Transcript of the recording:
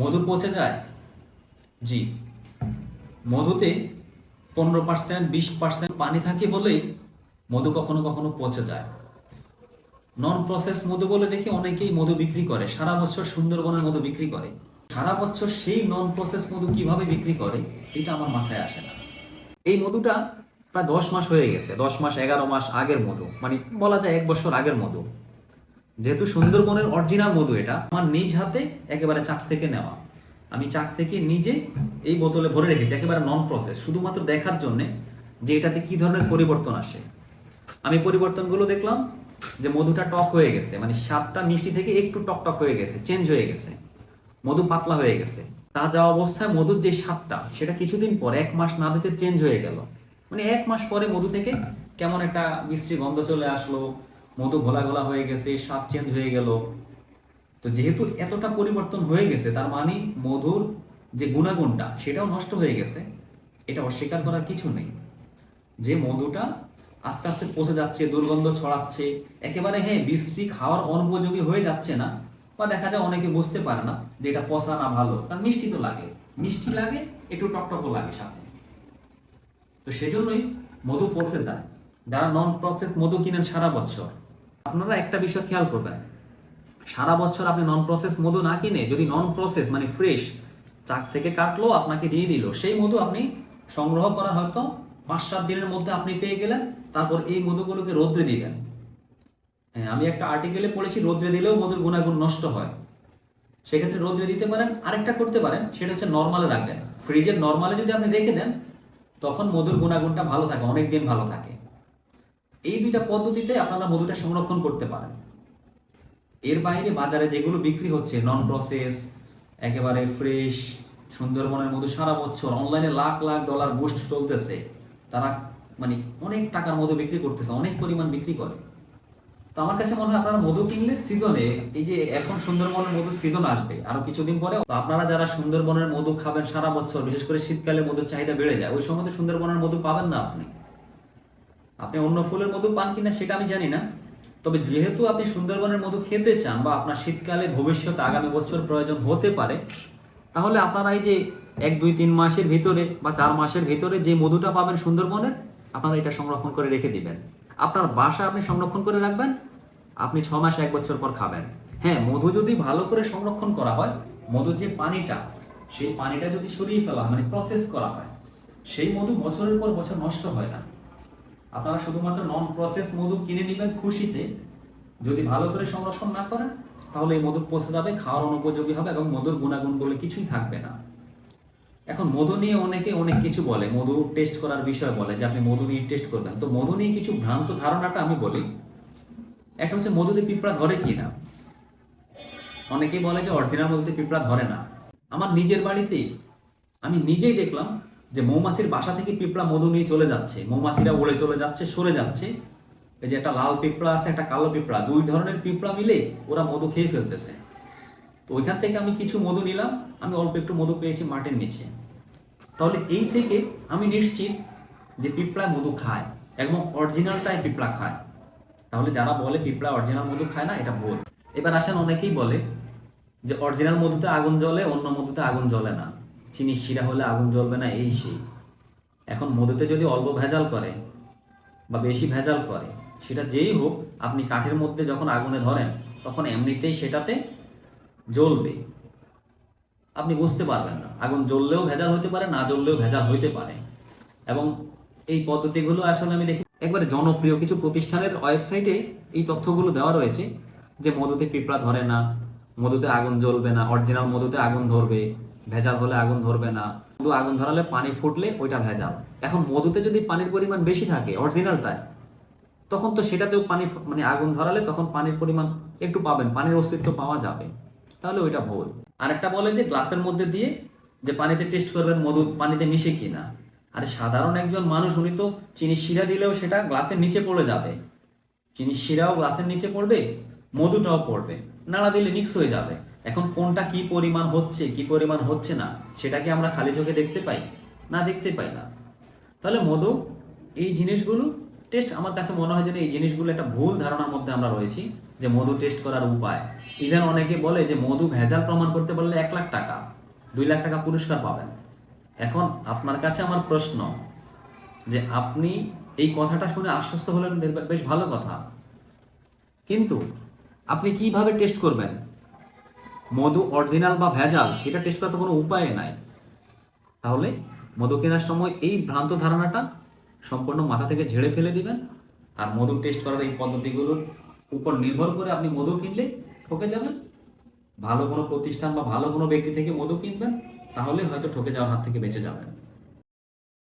মধু পচে যায়? জি। মধুতে পনেরো পার্সেন্ট বিশ পার্সেন্ট পানি থাকে বলেই মধু কখনো কখনো পচে যায়। নন প্রসেস মধু বলে দেখি অনেকেই মধু বিক্রি করে। সারা বছর সুন্দরবনের মধু বিক্রি করে। সারা বছর সেই নন প্রসেস মধু কীভাবে বিক্রি করে, এটা আমার মাথায় আসে না। এই মধুটা প্রায় দশ মাস হয়ে গেছে। দশ মাস, এগারো মাস আগের মধু। মানে বলা যায় এক বছর আগের মধু। যেহেতু সুন্দরবনের অরিজিনাল মধু এটা, আমার নিজ হাতে একেবারে চাক থেকে নেওয়া। আমি চাক থেকে নিজে এই বোতলে ভরে রেখেছি, একেবারে নন প্রসেস শুধুমাত্র দেখার জন্যে যে এটাতে কি ধরনের পরিবর্তন আসে। আমি পরিবর্তনগুলো দেখলাম যে মধুটা টক হয়ে গেছে মানে স্বাদটা মিষ্টি থেকে একটু টক টক হয়ে গেছে চেঞ্জ হয়ে গেছে, মধু পাতলা হয়ে গেছে। তা তাজা অবস্থায় মধুর যে স্বাদটা, সেটা কিছুদিন পর, এক মাস না দিতে চেঞ্জ হয়ে গেল। মানে এক মাস পরে মধু থেকে কেমন একটা মিষ্টি গন্ধ চলে আসলো মধু ঘোলা ঘোলা হয়ে গেছে, স্বাদ চেঞ্জ হয়ে গেল। তো যেহেতু এতটা পরিবর্তন হয়ে গেছে, তার মানে মধুর যে গুণাগুণটা, সেটাও নষ্ট হয়ে গেছে। এটা অস্বীকার করার কিছু নেই। যে মধুটা আস্তে আস্তে পচে যাচ্ছে, দুর্গন্ধ ছড়াচ্ছে, একেবারে হ্যাঁ বৃষ্টি খাওয়ার অনুপযোগী হয়ে যাচ্ছে না, বা দেখা যায় অনেকে বুঝতে পারে না যে এটা পচা না ভালো। কারণ মিষ্টি তো লাগে। মিষ্টি লাগে, একটু টকটকও লাগে সাথে। তো সেজন্যই মধু পড়তে দেয় যারা নন প্রসেস মধু কিনেন সারা বছর আপনারা একটা বিষয় খেয়াল করবেন। সারা বছর আপনি নন প্রসেস মধু না কিনে যদি নন প্রসেস মানে ফ্রেশ চাক থেকে কাটলো, আপনাকে দিয়ে দিল, সেই মধু আপনি সংগ্রহ করার হয়তো পাঁচ সাত দিনের মধ্যে আপনি পেয়ে গেলেন, তারপর এই মধুগুলোকে রোদ্রে দিবেন। হ্যাঁ আমি একটা আর্টিকেলে পড়েছি, রোদ্রে দিলেও মধুর গুণাগুণ নষ্ট হয়। সেক্ষেত্রে রোদ্রে দিতে পারেন, আরেকটা করতে পারেন, সেটা হচ্ছে নর্মালে রাখবেন। ফ্রিজের নর্মালে যদি আপনি রেখে দেন, তখন মধুর গুণাগুণটা ভালো থাকে অনেক দিন ভালো থাকে। এই দুইটা পদ্ধতিতে আপনারা মধুটা সংরক্ষণ করতে পারেন। এর বাইরে বাজারে যেগুলো বিক্রি হচ্ছে নন প্রসেস একেবারে ফ্রেশ সুন্দরবনের মধু সারা বছর অনলাইনে লাখ লাখ ডলার বুস্ট চলতেছে, তারা মানে অনেক টাকার মধু বিক্রি করতেছে, অনেক পরিমাণ বিক্রি করে। তো আমার কাছে মনে হয় আপনারা মধু কিনলে সিজনে এই যে এখন সুন্দরবনের মধু সিজন আসবে, আরও কিছুদিন পরে আপনারা যারা সুন্দরবনের মধু খাবেন সারা বছর, বিশেষ করে শীতকালে মধুর চাহিদা বেড়ে যায়, ওই সময় তো সুন্দরবনের মধু পাবেন না আপনি। আপনি অন্য ফুলের মধু পান কিনা সেটা আমি জানি না। তবে যেহেতু আপনি সুন্দরবনের মধু খেতে চান বা আপনার শীতকালে ভবিষ্যতে আগামী বছর প্রয়োজন হতে পারে, তাহলে আপনারা এই যে এক, দুই, তিন মাসের ভিতরে বা চার মাসের ভিতরে যে মধুটা পাবেন সুন্দরবনের, আপনারা এটা সংরক্ষণ করে রেখে দিবেন। আপনার বাসা আপনি সংরক্ষণ করে রাখবেন, আপনি ছ মাস, এক বছর পর খাবেন। হ্যাঁ মধু যদি ভালো করে সংরক্ষণ করা হয়, মধুর যে পানিটা, সেই পানিটা যদি সরিয়ে ফেলা মানে প্রসেস করা হয়, সেই মধু বছরের পর বছর নষ্ট হয় না। আপনারা শুধুমাত্র নন প্রসেস মধু কিনে নেবেন খুশিতে। যদি ভালো করে সংরক্ষণ না করেন, তাহলে এই মধু পচে যাবে, খাওয়ার অনুপযোগী হবে এবং মধুর গুণাগুণ বলে কিছুই থাকবে না। এখন মধু নিয়ে অনেকে অনেক কিছু বলে, মধু টেস্ট করার বিষয় বলে যে আপনি মধু নিয়ে টেস্ট করবেন। তো মধু নিয়ে কিছু ভ্রান্ত ধারণাটা আমি বলি। একটা হচ্ছে মধুতে পিঁপড়া ধরে কি না? অনেকেই বলে যে অরিজিনাল মধুতে পিঁপড়া ধরে না। আমার নিজের বাড়িতেই আমি নিজেই দেখলাম যে মৌমাছির বাসা থেকে পিঁপড়া মধু নিয়ে চলে যাচ্ছে, মৌমাছিরা উড়ে চলে যাচ্ছে, সরে যাচ্ছে। এই যে একটা লাল পিঁপড়া আছে, একটা কালো পিঁপড়া, দুই ধরনের পিঁপড়া মিলে ওরা মধু খেয়ে ফেলতেছে। তো ওইখান থেকে আমি কিছু মধু নিলাম, আমি অল্প একটু মধু পেয়েছি মাটির নিচে। তাহলে এই থেকে আমি নিশ্চিত যে পিঁপড়া মধু খায় এবং অরিজিনালটাই পিঁপড়া খায়। তাহলে যারা বলে পিঁপড়া অরিজিনাল মধু খায় না, এটা ভুল। এবার আসেন অনেকেই বলে যে অরিজিনাল মধুতে আগুন জ্বলে, অন্য মধুতে আগুন জ্বলে না। চিনি শিরা হলে আগুন জ্বলবে না, এই সেই। এখন মধুতে যদি অল্প ভেজাল করে বা বেশি ভেজাল করে, সেটা যেই হোক, আপনি কাঠের মধ্যে যখন আগুনে ধরেন, তখন এমনিতেই সেটাতে জ্বলবে। আপনি বুঝতে পারবেন না, আগুন জ্বললেও ভেজাল হতে পারে, না জ্বললেও ভেজাল হইতে পারে। এবং এই পদ্ধতিগুলো আসলে আমি দেখি, একবারে জনপ্রিয় কিছু প্রতিষ্ঠানের ওয়েবসাইটে এই তথ্যগুলো দেওয়া রয়েছে, যে মধুতে পিঁপড়া ধরে না, মধুতে আগুন জ্বলবে না, অরিজিনাল মধুতে আগুন ধরবে। ভেজাল হলে আগুন ধরবে না। মধু আগুন ধরালে পানি ফুটলে ওইটা ভেজাল। এখন মধুতে যদি পানির পরিমাণ বেশি থাকে অরিজিনালটায় তখন তো সেটাতেও পানি মানে আগুন ধরালে তখন পানির পরিমাণ একটু পাবেন, পানির অস্তিত্ব পাওয়া যাবে। তাহলে ওইটা ভুল। আরেকটা বলে যে গ্লাসের মধ্যে দিয়ে যে পানিতে টেস্ট করবেন মধু পানিতে মিশে কিনা। আরে সাধারণ একজন মানুষ, উনি তো চিনি শিরা দিলেও সেটা গ্লাসের নিচে পড়ে যাবে। চিনি শিরাও গ্লাসের নিচে পড়বে, মধুটাও পড়বে। নাড়া দিলে মিক্স হয়ে যাবে। এখন কোনটা কি পরিমাণ হচ্ছে, কি পরিমাণ হচ্ছে না, সেটাকে আমরা খালি চোখে দেখতে পাই? না দেখতে পাই না। তাহলে মধু, এই জিনিসগুলো টেস্ট আমার কাছে মনে হয় যেন এই জিনিসগুলো একটা ভুল ধারণার মধ্যে আমরা রয়েছি, যে মধু টেস্ট করার উপায়। ইভেন অনেকে বলে যে মধু ভেজাল প্রমাণ করতে পারলে এক লাখ টাকা, দুই লাখ টাকা পুরস্কার পাবেন। এখন আপনার কাছে আমার প্রশ্ন, যে আপনি এই কথাটা শুনে আশ্বস্ত হলেন বেশ ভালো কথা। কিন্তু আপনি কীভাবে টেস্ট করবেন? মধু অরিজিনাল বা ভেজাল, সেটা টেস্ট করার তো কোনো উপায় নাই। তাহলে মধু কেনার সময় এই ভ্রান্ত ধারণাটা সম্পূর্ণ মাথা থেকে ঝেড়ে ফেলে দিবেন আর মধু টেস্ট করার এই পদ্ধতিগুলোর উপর নির্ভর করে আপনি মধু কিনলে ঠকে যাবেন। ভালো কোনো প্রতিষ্ঠান বা ভালো কোনো ব্যক্তি থেকে মধু কিনবেন, তাহলে হয়তো ঠকে যাওয়ার হাত থেকে বেঁচে যাবেন।